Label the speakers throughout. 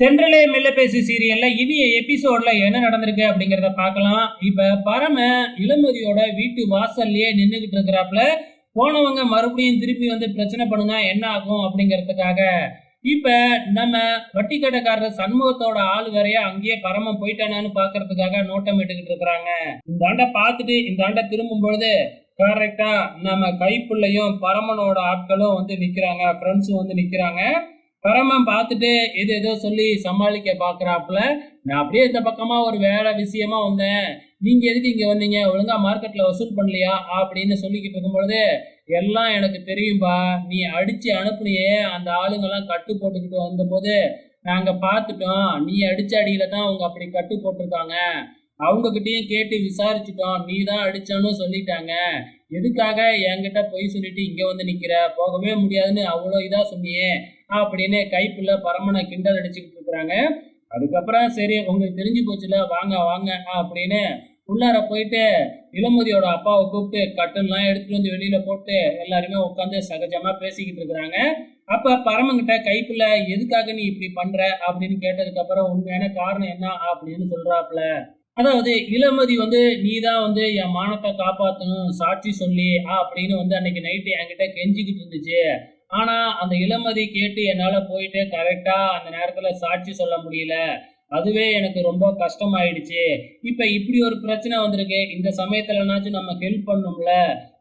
Speaker 1: தென்றலே மெல்லப்பேசி சீரியல்ல இனிய எபிசோட்ல என்ன நடந்திருக்கு அப்படிங்கறத பார்க்கலாம். இப்ப பரம இளமதியோட வீட்டு வாசல்லயே நின்றுகிட்டு இருக்கிறாப்ல போனவங்க மறுபடியும் திருப்பி வந்து பிரச்சனை பண்ணுங்க என்ன ஆகும் அப்படிங்கறதுக்காக. இப்ப நம்ம வட்டி கடைக்காரர் சண்முகத்தோட ஆள் வரைய அங்கேயே பரமம் போயிட்டானான்னு பாக்குறதுக்காக நோட்டம் இட்டுக்கிட்டு இருக்கிறாங்க. இந்த ஆண்டை பார்த்துட்டு இந்த ஆண்டை திரும்பும் பொழுது கரெக்டா நம்ம கைப்புள்ளையும் பரமனோட ஆட்களும் வந்து நிக்கிறாங்க ஃப்ரெண்ட்ஸும் வந்து நிக்கிறாங்க. பரமன் பார்த்துட்டு எது ஏதோ சொல்லி சமாளிக்க பார்க்குறாப்புல நான் அப்படியே இந்த பக்கமாக ஒரு வேலை விஷயமா வந்தேன். நீங்கள் எதுக்கு இங்கே வந்தீங்க? ஒழுங்கா மார்க்கெட்டில் வசூல் பண்ணலையா? அப்படின்னு சொல்லிக்கிட்டு இருக்கும்பொழுது எல்லாம் எனக்கு தெரியும்பா. நீ அடித்து அனுப்புனியே. அந்த ஆளுங்கெல்லாம் கட்டு போட்டுக்கிட்டு வந்தபோது நாங்கள் பார்த்துட்டோம். நீ அடித்த அடியில் தான் அவங்க அப்படி கட்டு போட்டிருக்காங்க. அவங்கக்கிட்டேயும் கேட்டு விசாரிச்சுட்டோம். நீ தான் அடிச்சான்னு சொல்லிட்டாங்க. எதுக்காக என்கிட்ட பொய் சொல்லிட்டு இங்க வந்து நிக்கிற? போகவே முடியாதுன்னு அவ்வளோ இதா சொன்னியே அப்படின்னு கைப்புள்ள பரமனை கிண்டல் அடிச்சுக்கிட்டு இருக்கிறாங்க. அதுக்கப்புறம் சரி உங்களுக்கு தெரிஞ்சு போச்சுல வாங்க வாங்க அப்படின்னு உள்ளார போயிட்டு இளமதியோட அப்பாவை கூப்பிட்டு கட்டன்லாம் எடுத்துட்டு வந்து வெளியில போட்டு எல்லாருமே உட்காந்து சகஜமா பேசிக்கிட்டு இருக்கிறாங்க. அப்ப பரமங்கிட்ட கைப்புள்ள எதுக்காக நீ இப்படி பண்ற? அப்படின்னு கேட்டதுக்கு அப்புறம் உண்மையான காரணம் என்ன? அப்படின்னு சொல்றாப்ல அதாவது இளமதி வந்து நீ தான் வந்து என் மானத்தை காப்பாற்றணும் சாட்சி சொல்லி அப்படின்னு வந்து அன்னைக்கு நைட்டு என்கிட்ட கெஞ்சிக்கிட்டு இருந்துச்சு. ஆனா அந்த இளமதி கேட்டு என்னால போயிட்டு கரெக்டா அந்த நேரத்துல சாட்சி சொல்ல முடியல. அதுவே எனக்கு ரொம்ப கஷ்டமாயிடுச்சு. இப்ப இப்படி ஒரு பிரச்சனை வந்திருக்கு. இந்த சமயத்துலனாச்சும் நம்ம ஹெல்ப் பண்ணும்ல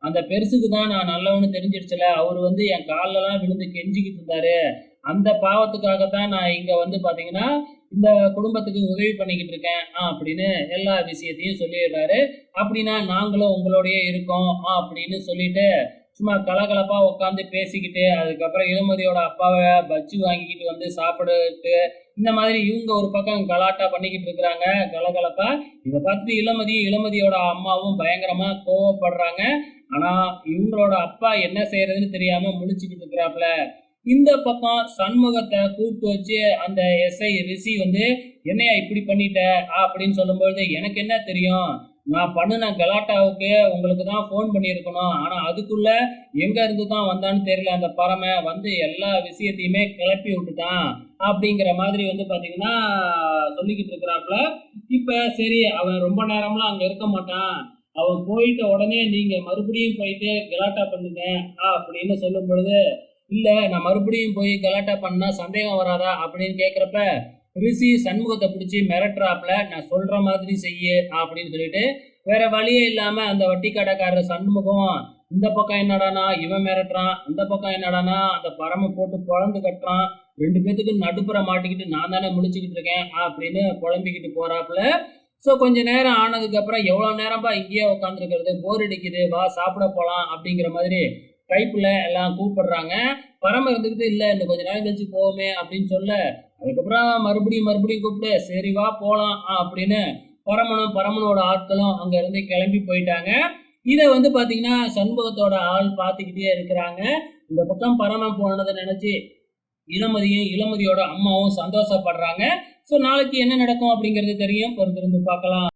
Speaker 1: அந்த பெருசுக்கு தான் நான் நல்லவனு தெரிஞ்சிடுச்சுல அவர் வந்து என் காலெல்லாம் விழுந்து கெஞ்சிக்கிட்டு இருந்தாரு. அந்த பாவத்துக்காக தான் நான் இங்க வந்து பாத்தீங்கன்னா இந்த குடும்பத்துக்கு உதவி பண்ணிக்கிட்டு இருக்கேன் ஆ அப்படின்னு எல்லா விஷயத்தையும் சொல்லிடுறாரு. அப்படின்னா நாங்களும் உங்களோடய இருக்கோம் ஆ அப்படின்னு சொல்லிட்டு சும்மா கலகலப்பா உட்காந்து பேசிக்கிட்டு அதுக்கப்புறம் இளமதியோட அப்பாவை பஜ்ஜி வாங்கிக்கிட்டு வந்து சாப்பிடுட்டு இந்த மாதிரி இவங்க ஒரு பக்கம் கலாட்டா பண்ணிக்கிட்டு இருக்கிறாங்க கலகலப்பா. இதை பார்த்துட்டு இளமதி இளமதியோட அம்மாவும் பயங்கரமா கோவப்படுறாங்க. ஆனா இவங்களோட அப்பா என்ன செய்யறதுன்னு தெரியாம முழிச்சுக்கிட்டு இருக்கிறாப்ல இந்த பக்கம் சண்முகத்தை கூப்பிட்டு வச்சு அந்த எஸ்ஐ ரிஷி வந்து என்னையா இப்படி பண்ணிட்ட? அப்படின்னு சொல்லும்பொழுது எனக்கு என்ன தெரியும்? நான் பண்ணின கலாட்டாவுக்கு உங்களுக்கு தான் ஃபோன் பண்ணியிருக்கணும். ஆனால் அதுக்குள்ள எங்க இருந்து தான் வந்தான்னு தெரியல. அந்த பறமை வந்து எல்லா விஷயத்தையுமே கிளப்பி விட்டுட்டான். அப்படிங்கிற மாதிரி வந்து பார்த்தீங்கன்னா சொல்லிக்கிட்டு இருக்கிறாப்புல. இப்போ சரி அவன் ரொம்ப நேரம்லாம் அங்கே இருக்க மாட்டான். அவன் போயிட்ட உடனே நீங்கள் மறுபடியும் போயிட்டு கலாட்டா பண்ணுங்க அப்படின்னு சொல்லும் பொழுது இல்ல நான் மறுபடியும் போய் கலாட்டா பண்ணா சந்தேகம் வராதா அப்படின்னு கேக்குறப்ப ரிஷி சண்முகத்தை பிடிச்சி மிரட்டுறாப்ல நான் சொல்ற மாதிரி செய்யு அப்படின்னு சொல்லிட்டு வேற வழியே இல்லாம அந்த வட்டி கடைக்காரர் சண்முகம் இந்த பக்கம் என்னடானா இவன் மிரட்டுறான் அந்த பக்கம் என்னடானா அந்த பரம போட்டு குழந்து கட்டுறான் ரெண்டு பேத்துக்கு நடுப்புற மாட்டிக்கிட்டு நான் தானே முடிச்சுக்கிட்டு இருக்கேன் அப்படின்னு குழம்பிக்கிட்டு போறாப்புல. ஸோ கொஞ்ச நேரம் ஆனதுக்கு அப்புறம் எவ்வளோ நேரம்பா இங்கேயே உட்காந்துருக்கிறது போர் அடிக்குது வா சாப்பிட போகலாம் அப்படிங்கிற மாதிரி கைப்புல எல்லாம் கூப்பிடுறாங்க. பரம இருந்துக்கிட்டு இல்லை இன்னும் கொஞ்ச நேரம் கழிச்சு போவோமே அப்படின்னு சொல்ல. அதுக்கப்புறம் மறுபடியும் மறுபடியும் கூப்பிட்டு சரி வா போகலாம் அப்படின்னு பரமனும் பரமனோட ஆட்களும் அங்கேருந்து கிளம்பி போயிட்டாங்க. இதை வந்து பார்த்தீங்கன்னா சண்முகத்தோட ஆள் பார்த்துக்கிட்டே இருக்கிறாங்க. இந்த பக்கம் பரமன் போனதை நினச்சி இளமதியும் இளமதியோட அம்மாவும் சந்தோஷப்படுறாங்க. ஸோ நாளைக்கு என்ன நடக்கும் அப்படிங்கிறது தெரியும். பொறுத்திருந்து பார்க்கலாம்.